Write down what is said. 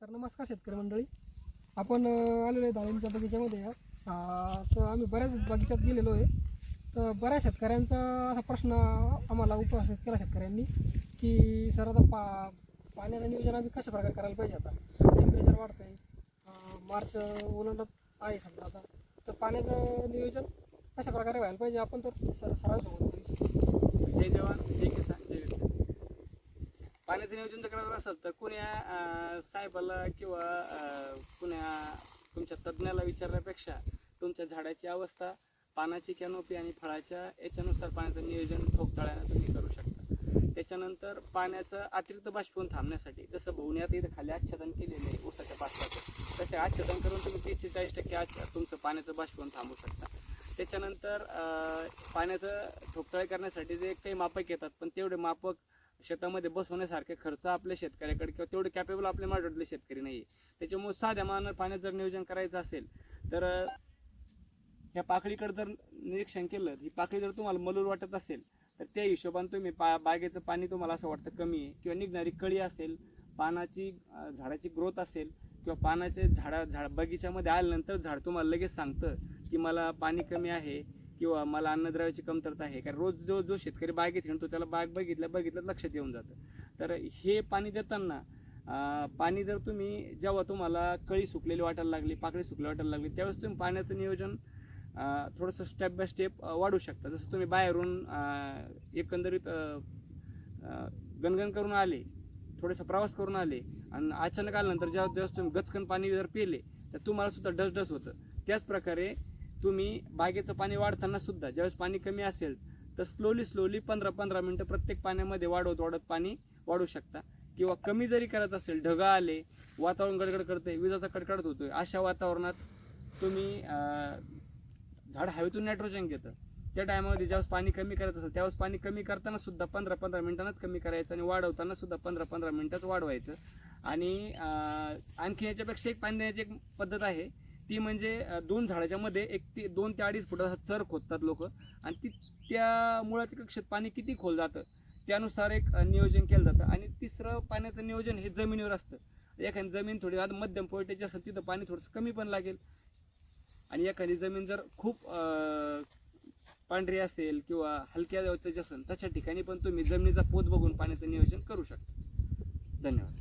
तर नमस्कार शेतकरी मंडळी. आपण आलेलो आहे डाळिंबच्या बगीच्यामध्ये. तर आम्ही बऱ्याच बगीच्यात गेलेलो आहे. तर बऱ्याच शेतकऱ्यांचा असा प्रश्न आम्हाला उपस्थित केला शेतकऱ्यांनी की सर आता पा पाण्याचं नियोजन आम्ही कशा प्रकारे करायला पाहिजे आता? टेम्परेचर वाढतं आहे मार्च ओलांडत आहे समजा आता. तर पाण्याचं नियोजन कशा प्रकारे व्हायला पाहिजे आपण तर सर सरांसोबत बोलू. जय जवान जय किसान जय विज्ञान पाण्याचं नियोजन जर करायचं असेल तर कुण्या साहेबाला किंवा कुण्या तुमच्या तज्ज्ञाला विचारण्यापेक्षा तुमच्या झाडाची अवस्था पानाची कॅनोपी आणि फळाच्या याच्यानुसार पाण्याचं नियोजन ठोकताळ्यानं तुम्ही करू शकता. त्याच्यानंतर पाण्याचं अतिरिक्त बाष्पीभवन थांबण्यासाठी जसं भुवण्यात इथं खाली आच्छादन केलेलं आहे ऊसाच्या पाचपाचं तसे आच्छादन करून तुम्ही तीस ते चाळीस टक्के आच्छा तुमचं पाण्याचं बाष्पीभवन थांबू शकता. त्याच्यानंतर पाण्याचं ठोकताळे करण्यासाठी जे काही मापक येतात पण तेवढे मापक शेतामध्ये बसवण्यासारखे खर्च आपल्या शेतकऱ्याकडे किंवा तेवढे कॅपेबल आपल्या मराठवाड्यातले शेतकरी नाही आहे त्याच्यामुळे साध्या मानानं पाण्यात जर नियोजन करायचं असेल तर ह्या पाकळीकडे जर निरीक्षण केलं ही पाकळी जर तुम्हाला मलूर वाटत असेल तर त्या हिशोबाने तुम्ही पा बागेचं पाणी तुम्हाला असं वाटतं कमी आहे. किंवा निघणारी कळी असेल पानाची झाडाची ग्रोथ असेल किंवा पानाचे झाडा झाड बगीच्यामध्ये आल्यानंतर झाड तुम्हाला लगेच सांगतं की मला पाणी कमी आहे किंवा मला अन्नद्रव्याची कमतरता आहे. कारण रोज जो जो शेतकरी बागेत हिंडतो त्याला बाग बघितल्या बघितलं लक्षात येऊन जातं. तर हे पाणी देताना पाणी जर तुम्ही जेव्हा तुम्हाला कळी सुकलेली वाटायला लागली पाकळी सुकली वाटायला लागली त्यावेळेस तुम्ही पाण्याचं नियोजन थोडंसं स्टेप बाय स्टेप वाढू शकता. जसं तुम्ही बाहेरून एकंदरीत गणगण करून आले थोडेसा प्रवास करून आले आणि अचानक आल्यानंतर जेव्हा दिवस तुम्ही गचकन पाणी जर पिले तर तुम्हाला सुद्धा डस डस होतं. त्याच प्रकारे तुम्ही बागेचं पाणी वाढताना सुद्धा ज्यावेळेस पाणी कमी असेल तर स्लोली स्लोली पंधरा पंधरा मिनटं प्रत्येक पाण्यामध्ये वाढवत वाढत पाणी वाढू शकता. किंवा कमी जरी करत असेल ढगा आले वातावरण गडगड करते विजाचा कडकडत होतोय अशा वातावरणात तुम्ही झाड हवेतून नायट्रोजन घेतं. त्या टायमामध्ये ज्यावेळेस पाणी कमी करायचं असेल त्यावेळेस पाणी कमी करताना सुद्धा पंधरा पंधरा मिनिटांनाच कमी करायचं आणि वाढवताना सुद्धा पंधरा पंधरा मिनिटांच वाढवायचं. आणि आणखी याच्यापेक्षा एक पाणी देण्याची एक पद्धत आहे ती म्हणजे दोन झाडाच्या मध्ये एक ते दोन ते अडीच फुटाचा चर खोदतात लोक. आणि ती त्या मुळाच्या कक्षेत पाणी किती खोल जातं त्यानुसार एक नियोजन केलं जातं. आणि तिसरं पाण्याचं नियोजन हे जमिनीवर असतं. एखादी जमीन थोडी आता मध्यम पोयटेची असेल तिथं पाणी थोडंसं कमी पण लागेल. आणि एखादी जमीन जर खूप पांढरी असेल किंवा हलक्या जायचं असेल तशा ठिकाणी पण तुम्ही जमिनीचा पोत बघून पाण्याचं नियोजन करू शकता. धन्यवाद.